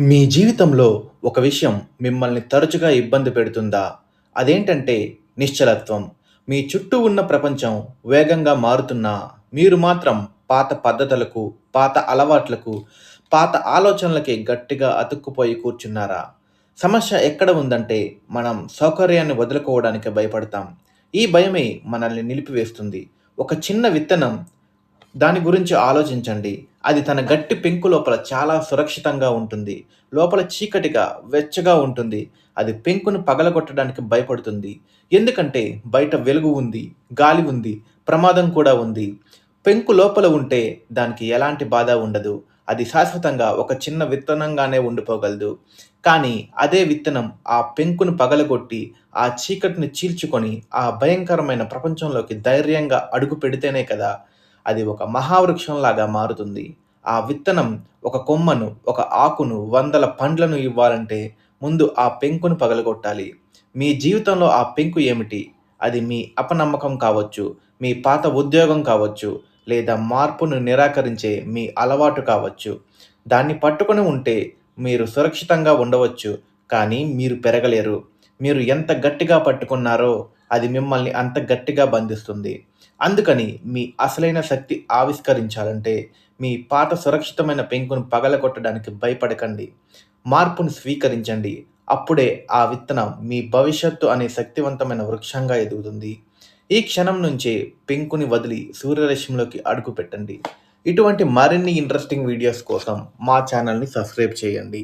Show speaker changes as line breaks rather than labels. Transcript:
మీ జీవితంలో ఒక విషయం మిమ్మల్ని తరచుగా ఇబ్బంది పెడుతుందా? అదేంటంటే నిశ్చలత్వం. మీ చుట్టూ ఉన్న ప్రపంచం వేగంగా మారుతున్నా, మీరు మాత్రం పాత పద్ధతులకు, పాత అలవాట్లకు, పాత ఆలోచనలకి గట్టిగా అతుక్కుపోయి కూర్చున్నారా? సమస్య ఎక్కడ ఉందంటే, మనం సౌకర్యాన్ని వదులుకోవడానికి భయపడతాం. ఈ భయమే మనల్ని నిలిపివేస్తుంది. ఒక చిన్న విత్తనం దాని గురించి ఆలోచించండి. అది తన గట్టి పెంకు లోపల చాలా సురక్షితంగా ఉంటుంది. లోపల చీకటిగా, వెచ్చగా ఉంటుంది. అది పెంకును పగలగొట్టడానికి భయపడుతుంది. ఎందుకంటే బయట వెలుగు ఉంది, గాలి ఉంది, ప్రమాదం కూడా ఉంది. పెంకు లోపల ఉంటే దానికి ఎలాంటి బాధ ఉండదు. అది శాశ్వతంగా ఒక చిన్న విత్తనంగానే ఉండిపోగలదు. కానీ అదే విత్తనం ఆ పెంకును పగలగొట్టి, ఆ చీకటిని చీల్చుకొని, ఆ భయంకరమైన ప్రపంచంలోకి ధైర్యంగా అడుగు పెడితేనే కదా అది ఒక మహావృక్షంలాగా మారుతుంది. ఆ విత్తనం ఒక కొమ్మను, ఒక ఆకును, వందల పండ్లను ఇవ్వాలంటే ముందు ఆ పెంకును పగలగొట్టాలి. మీ జీవితంలో ఆ పెంకు ఏమిటి? అది మీ అపనమ్మకం కావచ్చు, మీ పాత ఉద్యోగం కావచ్చు, లేదా మార్పును నిరాకరించే మీ అలవాటు కావచ్చు. దాన్ని పట్టుకొని ఉంటే మీరు సురక్షితంగా ఉండవచ్చు, కానీ మీరు పెరగలేరు. మీరు ఎంత గట్టిగా పట్టుకున్నారో అది మిమ్మల్ని అంత గట్టిగా బంధిస్తుంది. అందుకని మీ అసలైన శక్తి ఆవిష్కరించాలంటే మీ పాత సురక్షితమైన పెంకును పగలగొట్టడానికి భయపడకండి. మార్పును స్వీకరించండి. అప్పుడే ఆ విత్తనం మీ భవిష్యత్తు అనే శక్తివంతమైన వృక్షంగా ఎదుగుతుంది. ఈ క్షణం నుంచే పెంకుని వదిలి సూర్యరశ్మిలోకి అడుగుపెట్టండి. ఇటువంటి మరిన్ని ఇంట్రెస్టింగ్ వీడియోస్ కోసం మా ఛానల్‌ని సబ్స్క్రైబ్ చేయండి.